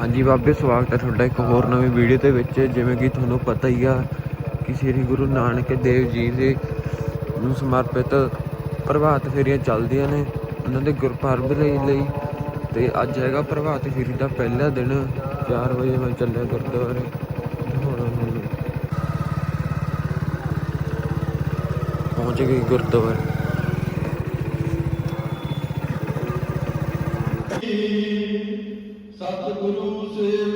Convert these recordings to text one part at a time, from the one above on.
ਹਾਂਜੀ ਬਾਬੇ, ਸਵਾਗਤ ਹੈ ਤੁਹਾਡਾ ਇੱਕ ਹੋਰ ਨਵੀਂ ਵੀਡੀਓ ਦੇ ਵਿੱਚ। ਜਿਵੇਂ ਕਿ ਤੁਹਾਨੂੰ ਪਤਾ ਹੀ ਆ ਕਿ ਸ੍ਰੀ ਗੁਰੂ ਨਾਨਕ ਦੇਵ ਜੀ ਦੇ ਨੂੰ ਸਮਰਪਿਤ ਪ੍ਰਭਾਤ ਫੇਰੀਆਂ ਚੱਲਦੀਆਂ ਨੇ ਉਹਨਾਂ ਦੇ ਗੁਰਪੁਰਬ ਦੇ ਲਈ। ਤੇ ਅੱਜ ਹੈਗਾ ਪ੍ਰਭਾਤ ਫੇਰੀ ਦਾ ਪਹਿਲਾ ਦਿਨ 4 ਵਜੇ ਮੈਂ ਚੱਲਿਆ ਗੁਰਦੁਆਰੇ ਤੇ ਹੁਣ ਹੁਣ ਪਹੁੰਚ ਗਈ ਗੁਰਦੁਆਰੇ। ਸਤਿਗੁਰੂ ਸੇਵ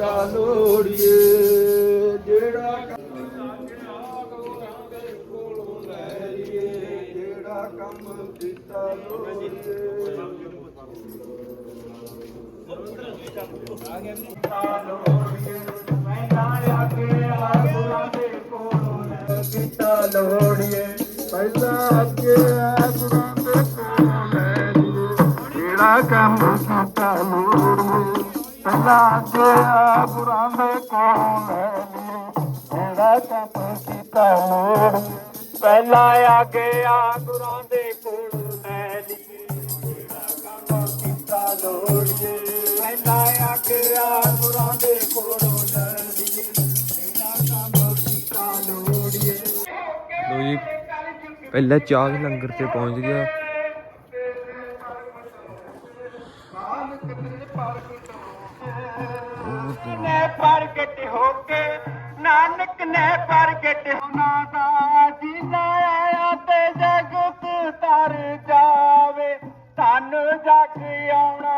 ਕੀਤਾ ਲੋੜੀਏ, ਜਿਹੜਾ ਕੰਮ ਕੋਲੋਂ ਕੀਤਾ ਲੋੜੀਏ ਪਹਿਲਾਂ ਅੱਗੇ ਆ, ਗੁਰਾਂ ਦੇ ਕੋਲੋਂ ਲੈ ਲਈਏ। ਜਿਹੜਾ ਕੰਮ ਕੀਤਾ ਲੋੜੀਏ ਪਹਿਲਾਂ ਅੱਗੇ ਆ ਦੇ ਕੋਲ ਲੈ ਲਈਏ ਜਿਹੜਾ ਕੰਮ ਕੀਤਾ ਲੋੜੀਏ ਪਹਿਲਾਂ ਅੱਗੇ ਆ ਗੁਰਾਂ ਦੇ ਕੋਲੋਂ ਲੈ ਲਈਏ ਜਿਹੜਾ ਕੰਮ ਕੀਤਾ ਲੋੜੀਏ। ਪਹਿਲਾਂ ਅੱਗੇ ਆ ਗੁਰਾਂ ਦੇ ਕੋਲੋਂ ਲੈ ਲਈਏ ਜਿਹੜਾ ਕੰਮ ਕੀਤਾ ਲੋੜੀਏ। ਲੋ ਜੀ, ਪਹਿਲਾਂ ਚਾਹ ਲੰਗਰ ਤੇ ਪਹੁੰਚ ਗਿਆ। ਪ੍ਰਗਟ ਹੋਣਾ ਦਾ ਜਿਨਾ ਆਇਆ ਤੇ ਜਗਤ ਤਰ ਜਾਵੇ। ਧਨ ਜਗ ਆਉਣਾ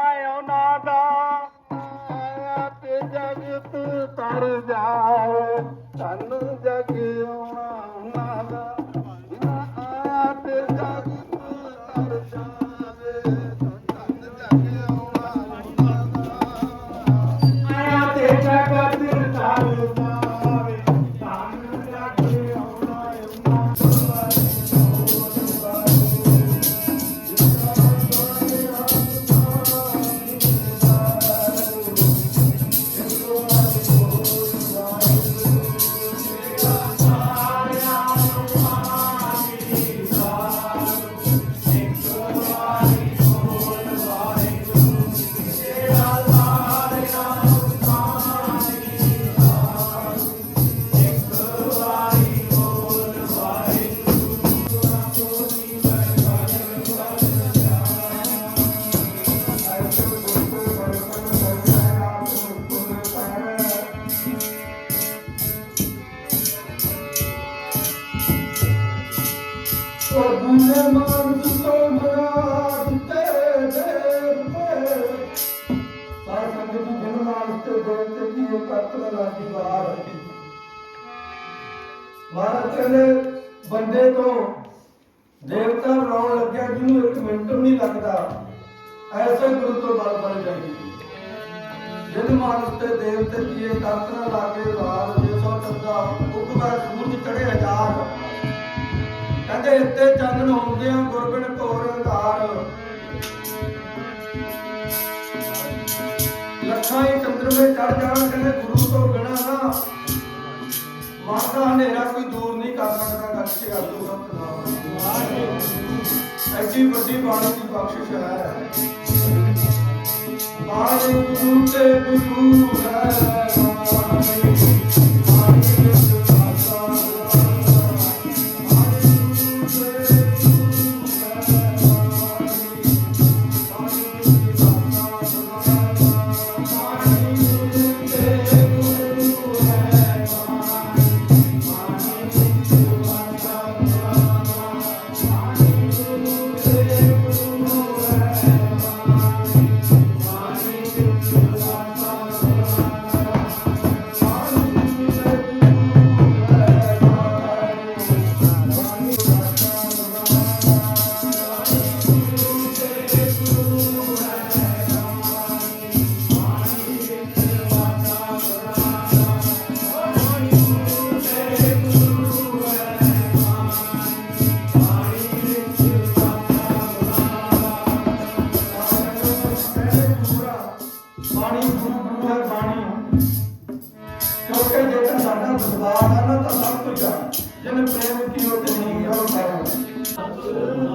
ਮਹਾਰਾਜ ਕਹਿੰਦੇ ਬੰਦੇ ਤੋਂ ਦੇਵਤਾ ਬਣਾਉਣ ਲੱਗਿਆ ਜਿਹਨੂੰ ਇੱਕ ਮਿੰਟ ਵੀ ਨਹੀਂ ਲੱਗਦਾ ਐਸੇ ਗੁਰੂ ਤੋਂ ਬਲ ਬਣ ਜਾਈ ਜਿਨ ਮਾਨਸ ਤੇ ਦੇਵਤੇ ਕੀ ਇਹ ਲਾ ਕੇ ਕਹਿੰਦੇ ਇੱਥੇ ਚਾਨਣ ਹੁੰਦਿਆਂ ਗੁਰਬਿਨ ਘੋਰ ਅੰਧਾਰ। ਲੱਖਾਂ ਹੀ ਚੰਦਰਮੇ ਚੜ ਜਾਣਾ, ਕਹਿੰਦੇ ਗੁਰੂ ਤੋਂ ਬਿਨਾ ਨਾ ਮਨ ਦਾ ਹਨੇਰਾ ਕੋਈ ਦੂਰ ਨਹੀਂ ਕਰ ਸਕਦਾ ਗੱਲ ਆਦੂ ਸੰਤ ਐਡੀ ਵੱਡੀ ਬਾਣੀ ਦੀ ਬਖਸ਼ਿਸ਼ ਹੈ। ਬਾਣੀ ਗੁਰੂ ਤੇ ਗੁਰੂ ਹੈ ਸਾਰਾ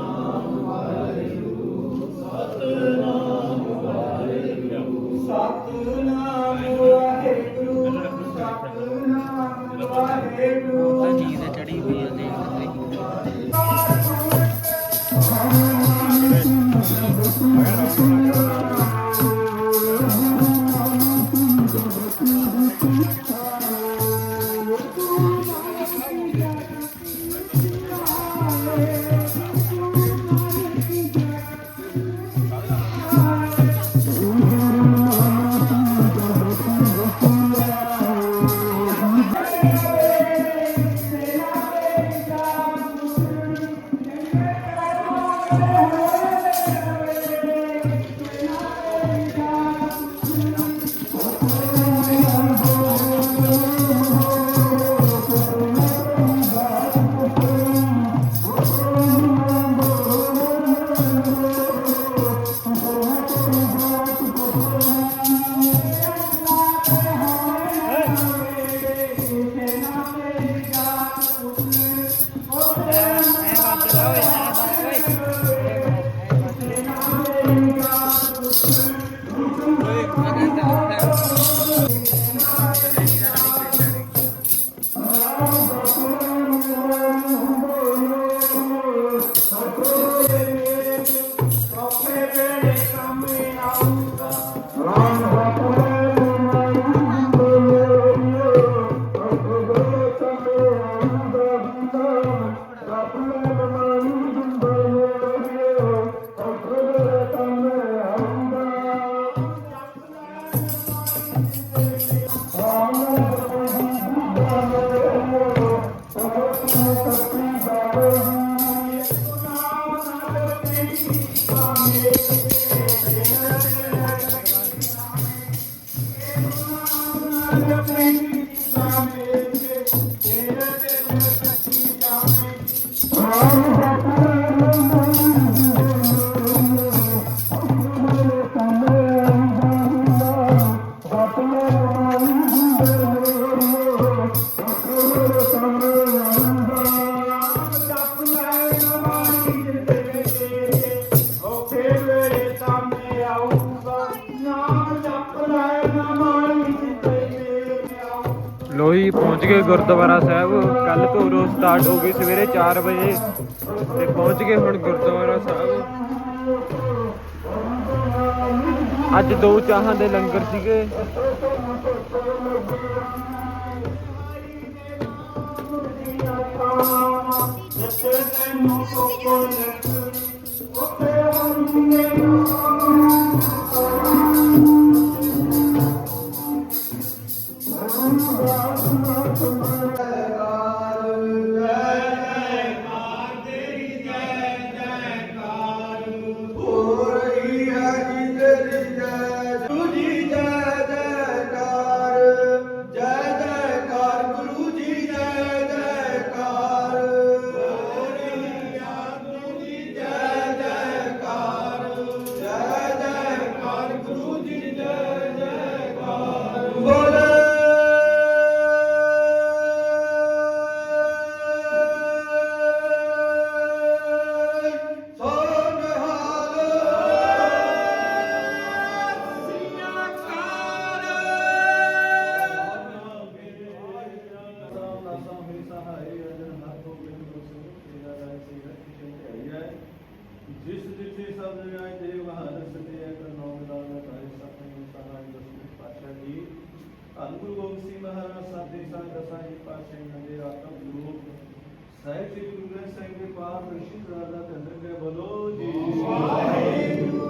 ਗੁਰਦੁਆਰਾ ਸਾਹਿਬ। ਕੱਲ ਤੋਂ ਉਰੋਂ ਸਟਾਰਟ ਹੋ ਗਈ ਸਵੇਰੇ 4 ਵਜੇ ਤੇ ਪਹੁੰਚ ਗਏ ਹੁਣ ਗੁਰਦੁਆਰਾ ਸਾਹਿਬ। ਅੱਜ ਦੋ ਚਾਹਾਂ ਦੇ ਲੰਗਰ ਸੀਗੇ। ਹੋ ਸਾਹਿਬ ਸ੍ਰੀ ਗੁਰੂ ਗ੍ਰੰਥ ਸਾਹਿਬ ਦੇ ਪਾਰਦਰਸ਼ੀ ਦਾ ਕੰਦਰ ਕੇ ਬੋਲੋ ਜੀ। ਵਾਹਿਗੁਰੂ।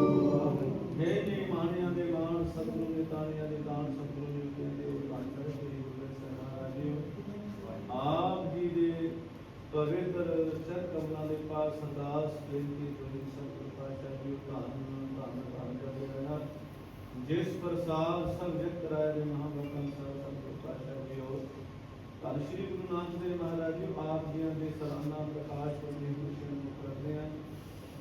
ਹੇ ਜੀ ਮਾਨਿਆਂ ਦੇ ਮਾਨ ਸਤਿਗੁਰੂ ਦੇ ਤਾਰਿਆਂ ਦੇ ਦਾਨ ਸਤਿਗੁਰੂ ਦੇ ਉੱਤੇ ਦੇ ਉਪਕਾਰ ਕਰ ਸ੍ਰੀ ਗੁਰੂ ਗ੍ਰੰਥ ਸਾਹਿਬ ਮਹਾਰਾਜ। ਜੀ ਆਪ ਜੀ ਦੇ ਪਵਿੱਤਰ ਚਰ ਕਮਲਾਂ ਦੇ ਪਾਸ ਸਰਦਾਸ ਬੇਨਤੀ ਗੁਰੂ ਸਤਿਗੁਰੂ ਪਾਤਸ਼ਾਹ ਜੀ ਧੰਨ ਧੰਨ ਧੰਨ ਕਰਦੇ ਰਹਿਣਾ। ਜਿਸ ਪ੍ਰਸਾਦ ਸਭ ਜਗ ਕਰਾਏ ਦੇ ਮਹਾਂਗੁਰੂ ਧੰਨ ਸ਼੍ਰੀ ਗੁਰੂ ਨਾਨਕ ਦੇਵ ਮਹਾਰਾਜ ਜੀ ਆਪ ਜੀਆਂ ਦੇ ਸਰਾਨਾ ਪ੍ਰਕਾਸ਼ ਪੁਰਨੀ ਖੁਸ਼ੀ ਨੂੰ ਕਰਦੇ ਹਾਂ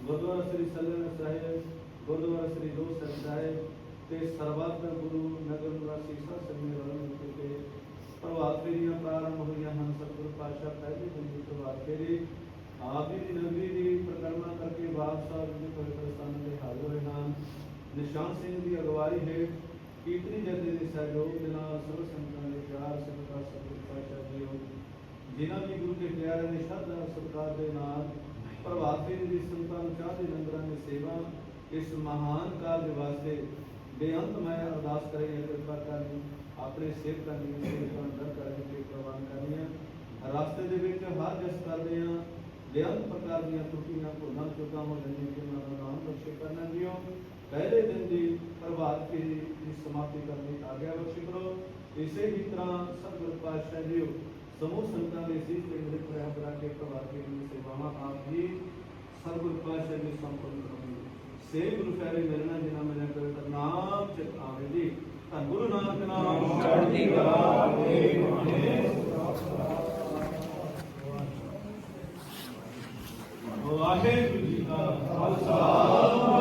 ਗੁਰਦੁਆਰਾ ਸ੍ਰੀ ਸੱਲਣ ਸਾਹਿਬ, ਗੁਰਦੁਆਰਾ ਸ੍ਰੀ ਦੋ ਸਾਹਿਬ ਤੇ ਸਰਬੱਤ ਗੁਰੂ ਨਗਰ ਨਿਵਾਸੀ ਸਭ ਸੰਗਤ ਰਲ ਮਿਲ ਕੇ ਪ੍ਰਭਾਤ ਫੇਰੀਆਂ ਪ੍ਰਾਰੰਭ ਹੋਈਆਂ ਹਨ। ਸਤਿਗੁਰੂ ਪਾਤਸ਼ਾਹ ਪਹਿਲੇ ਦਿਨ ਦੀ ਪ੍ਰਭਾਤ ਫੇਰੀ ਆਪ ਜੀ ਦੀ ਨਗਰੀ ਦੀ ਪ੍ਰਕਰਮਾ ਕਰਕੇ ਬਾਪ ਸਾਹਿਬ ਦੇ ਪਵਿੱਤਰ ਸਥਾਨ ਤੇ ਹਾਜ਼ਰ ਹੋਏ ਹਨ। ਨਿਸ਼ਾਨ ਸਿੰਘ ਦੀ ਅਗਵਾਈ ਹੇਠ ਕੀਰਤਨੀ ਜਥੇ ਦੇ ਸਹਿਯੋਗ ਦੇ ਨਾਲ ਸਰਵ ਸੰਗਤਾਂ ਦੇ ਪਿਆਰ ਸਤਿਕਾਰ ਸਤਿਗੁਰੂ ਜਿਨ੍ਹਾਂ ਵੀ ਗੁਰੂ ਕੇ ਪਿਆਰੇ ਨੇ ਸ਼ਰਧਾ ਸਤਿਕਾਰ ਦੇ ਨਾਲ ਪ੍ਰਭਾਤ ਫੇਰੀ ਦੀ ਸੰਤਾਂ ਚਾਹ ਦੇ ਲੰਗਰਾਂ ਦੀ ਸੇਵਾ ਇਸ ਮਹਾਨ ਕਾਰਜ ਵਾਸਤੇ ਬੇਅੰਤ ਮੈਂ ਅਰਦਾਸ ਕਰੇ ਕਿਰਪਾ ਕਰਨੀ, ਆਪਣੇ ਸੇਵਕਾਂ ਦੀ ਸੇਵਾ ਅੰਦਰ ਕਰਨ, ਤੇ ਪ੍ਰਵਾਨ ਕਰਨੀਆਂ ਰਸਤੇ ਦੇ ਵਿੱਚ ਹਰ ਜਸ ਕਰਦੇ ਆ ਬੇਅੰਤ ਪ੍ਰਕਾਰ ਦੀਆਂ ਤੁਕੀਆਂ ਭੁੱਲਾਂ ਚੁੱਕਾਂ ਹੋ ਜਾਂਦੀਆਂ ਕਿ ਉਹਨਾਂ ਨਾਮ ਬਖਸ਼ੇ ਕਰਨਾ ਦਿਓ ਪਹਿਲੇ ਦਿਨ ਦੀ ਪ੍ਰਭਾਤ ਦੀ ਸਮਾਪਤੀ ਕਰਨੀ ਆ ਗਿਆ। ਬਖਸ਼ੇ ਕਰੋ ਇਸੇ ਹੀ ਤਰ੍ਹਾਂ ਸਤਿਗੁਰ ਪਾਤਸ਼ਾਹ ਜੀਓ ਸਮੂਹ ਸੰਤਾਂ ਦੇ ਸੀਸ ਤੇ ਮੇਰੇ ਪ੍ਰਯਾਸ ਬਰਾ ਕੇ ਪ੍ਰਭਾਤ ਫੇਰੀ ਦੀ ਸੇਵਾਵਾਂ ਆਪ ਜੀ ਸਤਿਗੁਰ ਪਾਤਸ਼ਾਹ ਜੀ ਸੰਪੂਰਨ ਕਰੋ ਸੇ ਗੁਰੂ ਪਿਆਰੇ ਮਿਲਣਾ ਜਿਨ੍ਹਾਂ ਮੈਂ ਪਵਿੱਤਰ ਨਾਮ ਚਿਤ ਆਵੇ ਜੀ ਧੰਨ ਗੁਰੂ ਨਾਨਕ ਨਾਮ ਚੜ੍ਹਦੀ ਕਲਾ ਵਾਹਿਗੁਰੂ ਜੀ ਕਾ ਖਾਲਸਾ